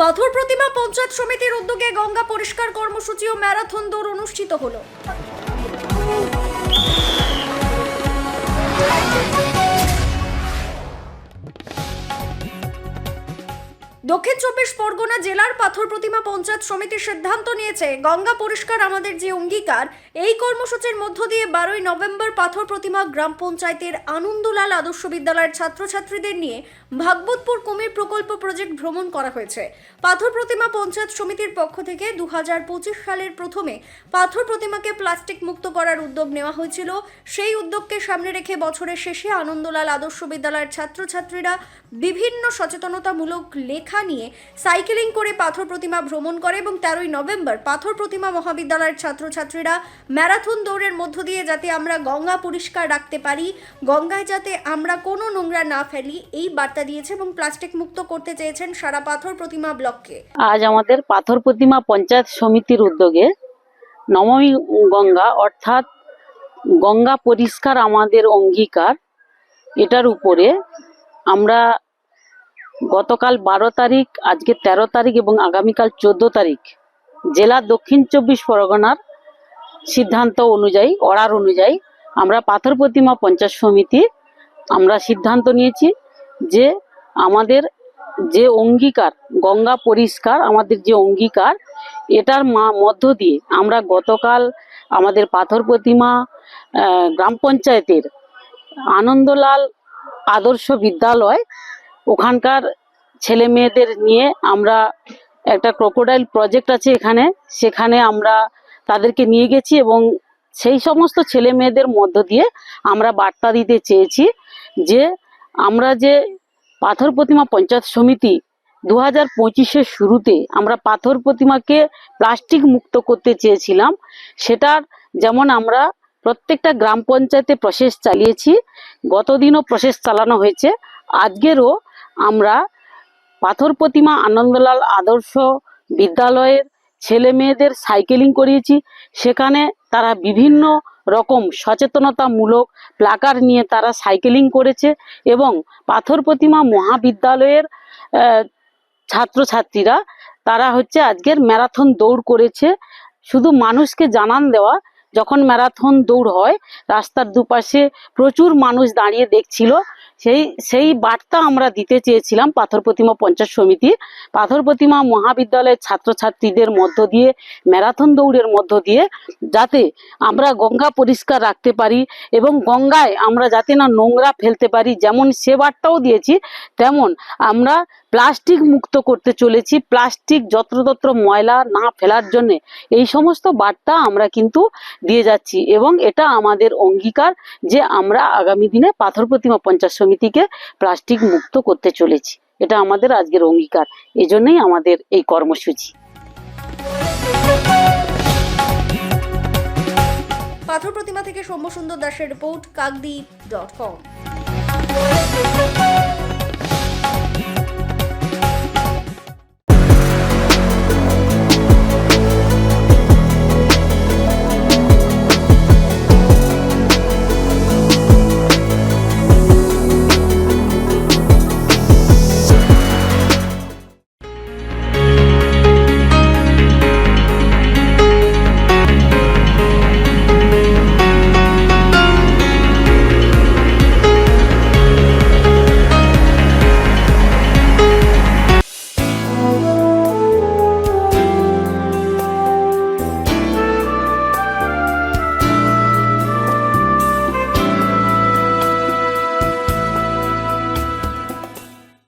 পাথর প্রতিমা পঞ্চায়েত সমিতির উদ্যোগে গঙ্গা পরিষ্কার কর্মসূচি ও ম্যারাথন দৌড় অনুষ্ঠিত হলো। দক্ষিণ চব্বিশ পরগনা জেলার পাথর প্রতিমা পঞ্চায়েত সমিতির সিদ্ধান্ত নিয়েছে, গঙ্গা পরিষ্কার আমাদের যে অঙ্গীকার, এই কর্মসূচির মধ্য দিয়ে বারোই নভেম্বর পাথর প্রতিমা গ্রাম পঞ্চায়েতের আনন্দলাল আদর্শ বিদ্যালয়ের ছাত্রছাত্রীদের নিয়ে ভাগবতপুর কুমির প্রকল্প প্রজেক্ট ভ্রমণ করা হয়েছে। পাথর প্রতিমা পঞ্চায়েত সমিতির পক্ষ থেকে দু হাজার পঁচিশ সালের প্রথমে পাথর প্রতিমাকে প্লাস্টিক মুক্ত করার উদ্যোগ নেওয়া হয়েছিল। সেই উদ্যোগকে সামনে রেখে বছরের শেষে আনন্দলাল আদর্শ বিদ্যালয়ের ছাত্রছাত্রীরা বিভিন্ন সচেতনতামূলক লেখা নিয়ে সাইকেলিং করে পাথর প্রতিমা ভ্রমণ করে এবং তেরোই নভেম্বর পাথর প্রতিমা মহাবিদ্যালয়ের ছাত্রছাত্রীরা ম্যারাথন দৌড়ের মধ্য দিয়ে যাতে আমরা গঙ্গা পরিষ্কার রাখতে পারি, গঙ্গায় যাতে আমরা কোনো নোংরা না ফেলি, এই বার্তা দিয়েছে এবং প্লাস্টিক মুক্ত করতে চেয়েছেন সারা পাথর প্রতিমা ব্লককে। আজ আমাদের পাথর প্রতিমা পঞ্চায়েত সমিতির উদ্যোগে নবমী গঙ্গা অর্থাৎ গঙ্গা পরিষ্কার আমাদের অঙ্গীকার, এটার উপরে আমরা গতকাল বারো তারিখ, আজকে তেরো তারিখ এবং আগামীকাল চোদ্দ তারিখ। জেলা দক্ষিণ চব্বিশ পরগনার সিদ্ধান্ত অনুযায়ী, অর্ডার অনুযায়ী আমরা পাথর প্রতিমা পঞ্চায়েত সমিতি আমরা সিদ্ধান্ত নিয়েছি যে আমাদের যে অঙ্গীকার, গঙ্গা পরিষ্কার, আমাদের যে অঙ্গীকার, এটার মধ্য দিয়ে আমরা গতকাল আমাদের পাথর প্রতিমা গ্রাম পঞ্চায়েতের আনন্দলাল আদর্শ বিদ্যালয় ওখানকার ছেলে মেয়েদের নিয়ে আমরা একটা ক্রোকোডাইল প্রজেক্ট আছে এখানে। সেখানে আমরা তাদেরকে নিয়ে গেছি এবং সেই সমস্ত ছেলে মেয়েদের মধ্য দিয়ে আমরা বার্তা দিতে চেয়েছি যে আমরা যে পাথর প্রতিমা পঞ্চায়েত সমিতি দু হাজার পঁচিশের শুরুতে আমরা পাথর প্রতিমাকে প্লাস্টিক মুক্ত করতে চেয়েছিলাম, সেটার যেমন আমরা প্রত্যেকটা গ্রাম পঞ্চায়েতে প্রসেস চালিয়েছি, গতদিনও প্রসেস চালানো হয়েছে, আজকেরও আমরা পাথর প্রতিমা আনন্দলাল আদর্শ বিদ্যালয়ের ছেলে মেয়েদের সাইকেলিং করিয়েছি। সেখানে তারা বিভিন্ন রকম সচেতনতামূলক প্লাকার নিয়ে তারা সাইকেলিং করেছে এবং পাথর প্রতিমা মহাবিদ্যালয়ের ছাত্রছাত্রীরা তারা হচ্ছে আজকের ম্যারাথন দৌড় করেছে। শুধু মানুষকে জানান দেওয়া, যখন ম্যারাথন দৌড় হয়, রাস্তার দুপাশে প্রচুর মানুষ দাঁড়িয়ে দেখছিল। সেই সেই বার্তা আমরা দিতে চেয়েছিলাম পাথর প্রতিমা পঞ্চায়েত সমিতি পাথর প্রতিমা মহাবিদ্যালয়ের ছাত্রছাত্রীদের মধ্য দিয়ে, ম্যারাথন দৌড়ের মধ্য দিয়ে, যাতে আমরা গঙ্গা পরিষ্কার রাখতে পারি এবং গঙ্গায় আমরা যাতে না নোংরা ফেলতে পারি, যেমন সে বার্তাও দিয়েছি, তেমন আমরা প্লাস্টিক মুক্ত করতে চলেছি। প্লাস্টিক যত্রতত্র ময়লা না ফেলার জন্য এই সমস্ত বার্তা আমরা কিন্তু দিয়ে যাচ্ছি এবং এটা আমাদের অঙ্গীকার যে আমরা আগামী দিনে পাথর প্রতিমা পঞ্চায়েত সমিতিকে প্লাস্টিক মুক্ত করতে চলেছি। এটা আমাদের আজকের অঙ্গীকার। এজন্যই আমাদের এই কর্মসূচি। পাথর প্রতিমা থেকে সৌম্য সুন্দর দাসের রিপোর্ট, কাকদ্বীপ ডট কম।